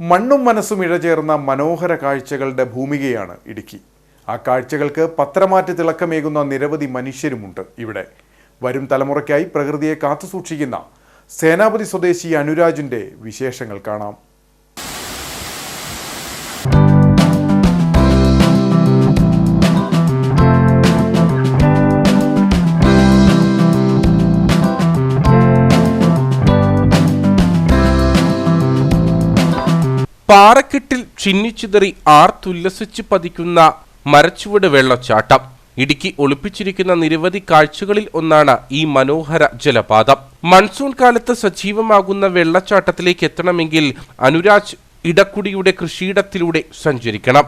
മണ്ണും മനസ്സും ഇഴചേർന്ന മനോഹര കാഴ്ചകളുടെ ഭൂമികയാണ് ഇടുക്കി. ആ കാഴ്ചകൾക്ക് പത്രമാറ്റ് തിളക്കമേകുന്ന നിരവധി മനുഷ്യരുമുണ്ട് ഇവിടെ. വരും തലമുറയ്ക്കായി പ്രകൃതിയെ കാത്തുസൂക്ഷിക്കുന്ന സേനാപതി സ്വദേശി അനുരാജിന്റെ വിശേഷങ്ങൾ കാണാം. പാറക്കെട്ടിൽ ചിന്നിച്ചിതറി ആർത്തുല്ലസിച്ച് പതിക്കുന്ന മരച്ചുവട് വെള്ളച്ചാട്ടം. ഇടുക്കി ഒളിപ്പിച്ചിരിക്കുന്ന നിരവധി കാഴ്ചകളിൽ ഒന്നാണ് ഈ മനോഹര ജലപാതം. മൺസൂൺ കാലത്ത് സജീവമാകുന്ന വെള്ളച്ചാട്ടത്തിലേക്ക് എത്തണമെങ്കിൽ അനുരാജ് ഇടക്കുടിയുടെ കൃഷിയിടത്തിലൂടെ സഞ്ചരിക്കണം.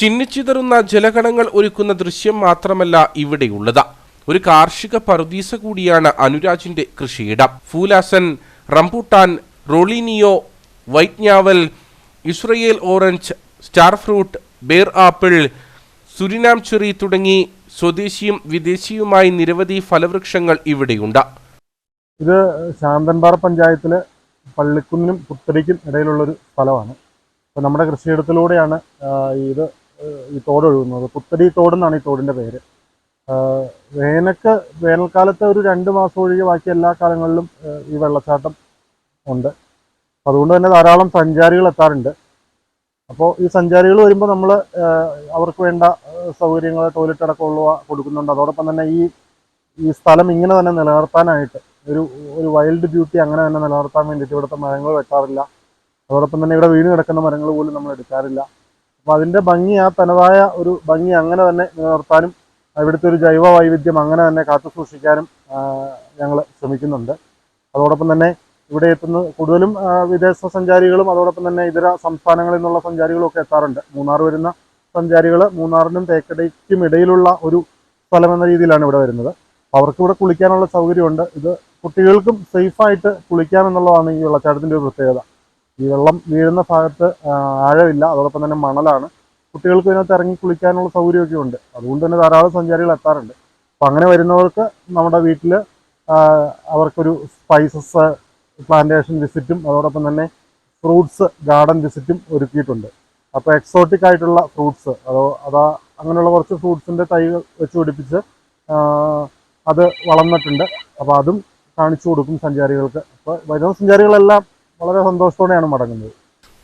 ചിന്നിച്ചിതറുന്ന ജലഘടങ്ങൾ ഒരുക്കുന്ന ദൃശ്യം മാത്രമല്ല ഇവിടെയുള്ളത്. ഒരു കാർഷിക പറുദീസ കൂടിയാണ് അനുരാജിന്റെ കൃഷിയിടം. Pulasan rambutan rollinia വൈറ്റ്ഞാവൽ Israel orange star fruit ber apple Surinam cherry തുടങ്ങി സ്വദേശിയും വിദേശിയുമായി നിരവധി ഫലവൃക്ഷങ്ങൾ ഇവിടെയുണ്ട്. ഇത് ശാന്തൻപാറ പഞ്ചായത്തിലെ പള്ളിക്കുന്നിനും പുത്തരിക്കും ഇടയിലുള്ളൊരു സ്ഥലമാണ്. അപ്പോൾ നമ്മുടെ കൃഷിയിടത്തിലൂടെയാണ് ഇത് ഈ തോട് ഒഴുകുന്നത്. പുത്തരി തോടെന്നാണ് ഈ തോടിന്റെ പേര്. വേനൽക്ക് വേനൽക്കാലത്ത് ഒരു രണ്ട് മാസം ഒഴികെ ബാക്കി എല്ലാ കാലങ്ങളിലും ഈ വെള്ളച്ചാട്ടം ഉണ്ട്. അതുകൊണ്ട് തന്നെ ധാരാളം സഞ്ചാരികൾ എത്താറുണ്ട്. അപ്പോൾ ഈ സഞ്ചാരികൾ വരുമ്പോൾ നമ്മൾ അവർക്ക് വേണ്ട സൗകര്യങ്ങൾ ടോയ്ലറ്റ് അടക്കമുള്ളവ കൊടുക്കുന്നുണ്ട്. അതോടൊപ്പം തന്നെ ഈ ഈ സ്ഥലം ഇങ്ങനെ തന്നെ നിലനിർത്താനായിട്ട് ഒരു ഒരു വൈൽഡ് ബ്യൂട്ടി അങ്ങനെ തന്നെ നിലനിർത്താൻ വേണ്ടിയിട്ട് ഇവിടുത്തെ മരങ്ങൾ വെക്കാറില്ല. അതോടൊപ്പം തന്നെ ഇവിടെ വീണ് കിടക്കുന്ന മരങ്ങൾ പോലും നമ്മൾ എടുക്കാറില്ല. അപ്പോൾ അതിന്റെ ഭംഗി ആ തനതായ ഒരു ഭംഗി അങ്ങനെ തന്നെ നിലനിർത്താനും ഇവിടുത്തെ ഒരു ജൈവ വൈവിധ്യം അങ്ങനെ തന്നെ കാത്തു സൂക്ഷിക്കാനും ഞങ്ങൾ ശ്രമിക്കുന്നുണ്ട്. അതോടൊപ്പം തന്നെ ഇവിടെ എത്തുന്ന കൂടുതലും വിദേശ സഞ്ചാരികളും അതോടൊപ്പം തന്നെ ഇതര സംസ്ഥാനങ്ങളിൽ നിന്നുള്ള സഞ്ചാരികളും ഒക്കെ എത്താറുണ്ട്. മൂന്നാർ വരുന്ന സഞ്ചാരികൾ മൂന്നാറിനും തേക്കടയ്ക്കും ഇടയിലുള്ള ഒരു സ്ഥലം എന്ന രീതിയിലാണ് ഇവിടെ വരുന്നത്. അവർക്ക് ഇവിടെ കുളിക്കാനുള്ള സൗകര്യമുണ്ട്. ഇത് കുട്ടികൾക്കും സേഫായിട്ട് കുളിക്കാമെന്നുള്ളതാണ് ഈ വെള്ളച്ചാട്ടത്തിന്റെ ഒരു പ്രത്യേകത. വെള്ളം വീഴുന്ന ഭാഗത്ത് ആഴമില്ല. അതോടൊപ്പം തന്നെ മണലാണ്. കുട്ടികൾക്ക് ഇതിനകത്ത് ഇറങ്ങി കുളിക്കാനുള്ള സൗകര്യമൊക്കെ ഉണ്ട്. അതുകൊണ്ട് തന്നെ ധാരാളം സഞ്ചാരികൾ എത്താറുണ്ട്. അപ്പം അങ്ങനെ വരുന്നവർക്ക് നമ്മുടെ വീട്ടിൽ അവർക്കൊരു സ്പൈസസ് പ്ലാന്റേഷൻ വിസിറ്റും അതോടൊപ്പം തന്നെ ഫ്രൂട്ട്സ് ഗാർഡൻ വിസിറ്റും ഒരുക്കിയിട്ടുണ്ട്. അപ്പോൾ എക്സോട്ടിക് ആയിട്ടുള്ള ഫ്രൂട്ട്സ് അതോ അതാ അങ്ങനെയുള്ള കുറച്ച് ഫ്രൂട്ട്സിന്റെ തൈ വെച്ച് പിടിപ്പിച്ച് അത് വളർന്നിട്ടുണ്ട്. അപ്പോൾ അതും കാണിച്ചു കൊടുക്കും സഞ്ചാരികൾക്ക്. അപ്പോൾ വരുന്ന സഞ്ചാരികളെല്ലാം വളരെ സന്തോഷത്തോടെയാണ് മടങ്ങുന്നത്.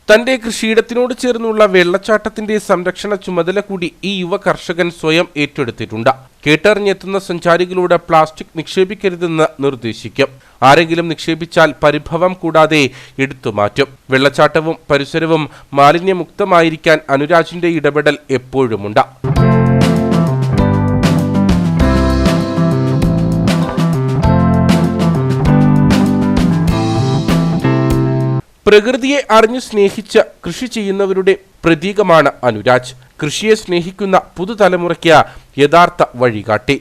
തന്റെ കൃഷിയിടത്തിനോട് ചേർന്നുള്ള വെള്ളച്ചാട്ടത്തിന്റെ സംരക്ഷണ ചുമതല കൂടി ഈ യുവ കർഷകൻ സ്വയം ഏറ്റെടുത്തിട്ടുണ്ട്. കേട്ടറിഞ്ഞെത്തുന്ന സഞ്ചാരികളോട് പ്ലാസ്റ്റിക് നിക്ഷേപിക്കരുതെന്ന് നിർദ്ദേശിക്കും. ആരെങ്കിലും നിക്ഷേപിച്ചാൽ പരിഭവം കൂടാതെ എടുത്തു മാറ്റും. വെള്ളച്ചാട്ടവും പരിസരവും മാലിന്യമുക്തമായിരിക്കാൻ അനുരാജിന്റെ ഇടപെടൽ എപ്പോഴുമുണ്ട്. പ്രകൃതിയെ അറിഞ്ഞു സ്നേഹിച്ച കൃഷി ചെയ്യുന്നവരുടെ പ്രതീകമാണ് അനുരാജ്. കൃഷിയെ സ്നേഹിക്കുന്ന പുതുതലമുറയ്ക്ക് യഥാർത്ഥ വഴികാട്ടി.